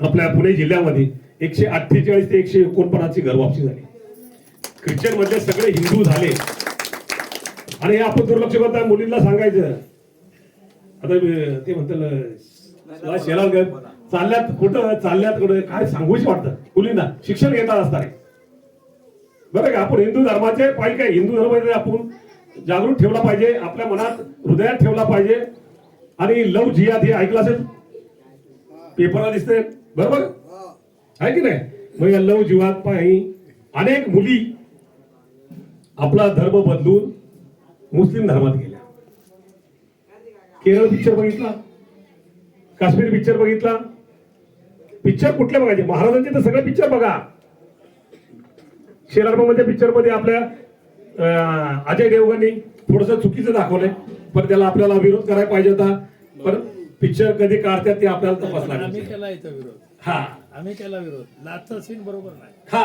आपल्या पुणे जिल्ह्यामध्ये एकशे अठ्ठेचाळीस ते एकशे एकोणपन्नासची घरवापसी झाली. ख्रिश्चन मधले सगळे हिंदू झाले. आणि हे आपण दुर्लक्ष करता मुलींना सांगायचं. आता ते म्हणतात शेलाल ग- चालल्यात कुठं चालल्यात कुठं काय सांगूशी वाटतं? मुलींना शिक्षण घेतात असताना बरं का आपण हिंदू धर्माचे पाहिजे काय? हिंदू धर्माचे आपण जागृत ठेवला पाहिजे आपल्या मनात हृदयात ठेवला पाहिजे. आणि लव जिहाद हे ऐकलं असेल? पेपरला दिसते बरोबर? आहे की नाही? मग या लव जीवात पाही अनेक मुली आपला धर्म बदलून मुस्लिम धर्मात गेल्या. केरळ पिक्चर बघितला? काश्मीर पिक्चर बघितला? पिक्चर कुठले बघायचे? महाराजांचे तर सगळे पिक्चर बघा. शेलारमध्ये पिक्चरमध्ये आपल्या अं, अजय देवगांनी थोडस चुकीचं दाखवलंय पण त्याला आपल्याला विरोध करायला पाहिजे होता. पण पिक्चर कधी काढतात ते आपल्याला तपास आम्ही केला इथं विरोध. हा. आम्ही केला विरोध. लाचचा सीन बरोबर नाही. हा.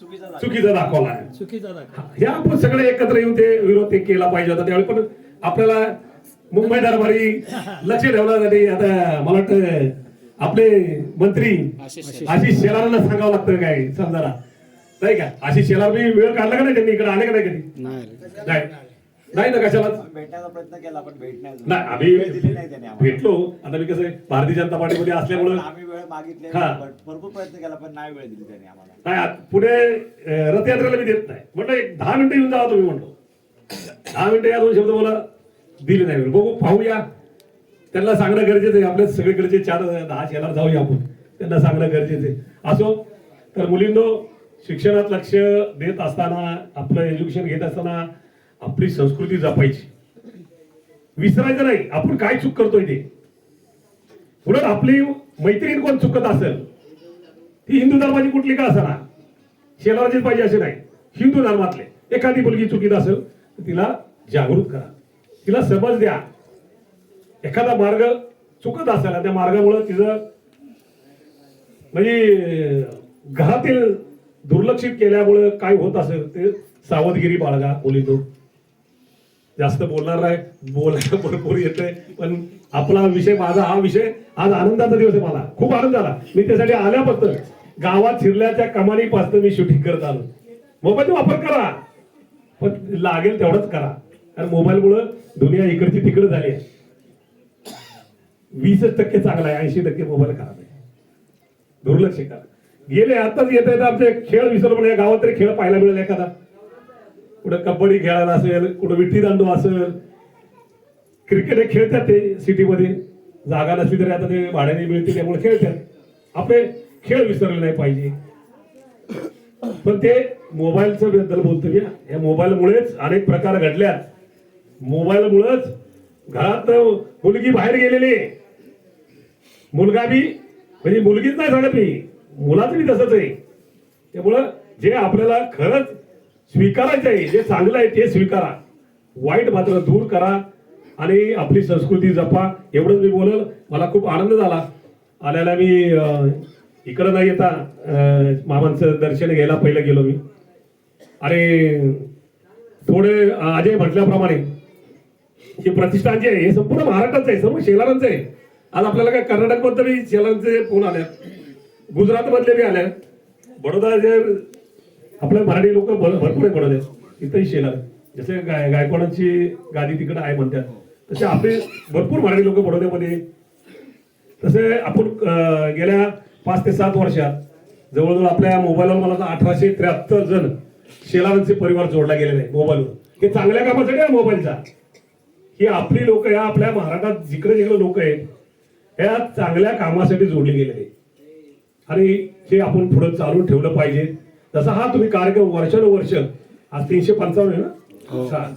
चुकीचा दाखवला. चुकीचा दाखवा हे आपण सगळे एकत्र येऊन ते विरोध ते केला पाहिजे होता त्यावेळी पण आपल्याला मुंबई दरबारी लक्ष ठेवण्यासाठी आता मला वाटतं आपले मंत्री आशिष शेलारांना सांगावं लागतं काय? समजा नाही का? आशिष शेलार मी वेळ काढला का नाही त्यांनी? इकडे आले का नाही कधी? नाही. नाही ना कशाला? भेटण्याचा प्रयत्न केला पण भेट नाही आम्ही वेळ दिली नाही त्याने. भेटलो. आता मी कसं भारतीय जनता पार्टीमध्ये असल्यामुळं आम्ही वेळ मागितले भरपूर प्रयत्न केला पण नाही वेळ दिली त्याने आम्हाला. नाही पुढे रथयात्रेला मी देत नाही. म्हटलं एक दहा मिनिटं येऊन जावा तुम्ही म्हटलो दहा मिनिटं या दोन शब्द मला दिले नाही. बघू पाहूया त्यांना सांगणं गरजेचं आहे. आपल्या सगळीकडचे चार दहा शेलार जाऊया आपण. त्यांना सांगणं गरजेचं आहे. असो तर मुलींनो शिक्षणात लक्ष देत असताना आपलं एज्युकेशन घेत असताना आपली संस्कृती जपायची. विसरायचं नाही. आपण काय चूक करतोय ते? उलट आपली मैत्रीण कोण चुकत असेल? ती हिंदू धर्माची कुठली का असणार? शेलाराचीच पाहिजे असे नाही. हिंदू धर्मातले. एखादी मुलगी चुकीत असेल तर तिला जागृत करा. तिला समज द्या. एखादा मार्ग चुकत असेल त्या मार्गामुळे तिचं म्हणजे घरातील दुर्लक्षित केल्यामुळं काय होत असेल ते सावधगिरी बाळगा मुलींनो जास्त बोलणार नाही. बोलायला भरपूर येतंय. पण आपला विषय माझा हा विषय आज आनंदाचा दिवस आहे मला. खूप आनंद झाला. मी त्यासाठी आल्यापासून गावात शिरल्याच्या कमानीपासून मी शूटिंग करत आलो. मोबाईलचा वापर करा. पण लागेल तेवढंच करा. कारण मोबाईलमुळं दुनिया इकडची तिकडे झाली आहे. वीसच टक्के चांगला आहे. ऐंशी टक्के मोबाईल खराब आहे. दुर्लक्ष करा. गेले आताच येत आहेत आमचे खेळ विसरलो म्हणजे गावात तरी खेळ पाहायला मिळेल एखादा. कुठं कबड्डी खेळायला असेल कुठं विठ्ठीदांडू असेल क्रिकेट हे खेळतात ते सिटीमध्ये. जागा नसली तरी आता ते भाड्याने मिळते त्यामुळे खेळतात. आपले खेळ विसरले नाही पाहिजे. पण ते मोबाईलच्या बद्दल बोलतो मी या मोबाईलमुळेच अनेक प्रकार घडल्यात मोबाईलमुळेच घरात मुलगी बाहेर गेलेली मुलगा बी म्हणजे मुलगीच नाही झालं मी मुलाचं बी तसंच आहे. त्यामुळं जे आपल्याला खरंच स्वीकारायचं आहे जे चांगलं आहे ते स्वीकारा. वाईट मात्र दूर करा आणि आपली संस्कृती जपा. एवढंच मी बोलल. मला खूप आनंद झाला. आल्याला मी इकडं नाही येता मामांचं दर्शन घ्यायला पहिलं गेलो मी. आणि थोडे अजय म्हटल्याप्रमाणे हे प्रतिष्ठान जे आहे हे संपूर्ण महाराष्ट्राचं आहे. सर्व शेलारांचं आहे. आज आपल्याला काय कर्नाटकमधलं बी शेलारांचे फोन आल्या गुजरातमधले बी आल्या बडोदा जे आपल्या मराठी लोक भरपूर आहे बडोद्यात इथंही शेला जसे गाय गायकवाडांची गादी तिकडे आहे म्हणतात. तसे आपले भरपूर मराठी लोक बडोद्यामध्ये तसे आपण गेल्या पाच ते सात वर्षात जवळजवळ आपल्या मोबाईलवर मला अठराशे त्र्याहत्तर जण शेलारांचे परिवार जोडला गेलेले आहे मोबाईलवर. हे चांगल्या कामासाठी आहे मोबाईलचा. ही आपली लोक या आपल्या महाराष्ट्रात जिकडे जिकडे लोक आहेत ह्या चांगल्या कामासाठी जोडले गेलेले आहेत. आणि हे आपण पुढे चालू ठेवलं पाहिजे. जसा हा तुम्ही कार्यक्रम वर्षानुवर्ष आज तीनशे पंचावन्न आहे ना हा.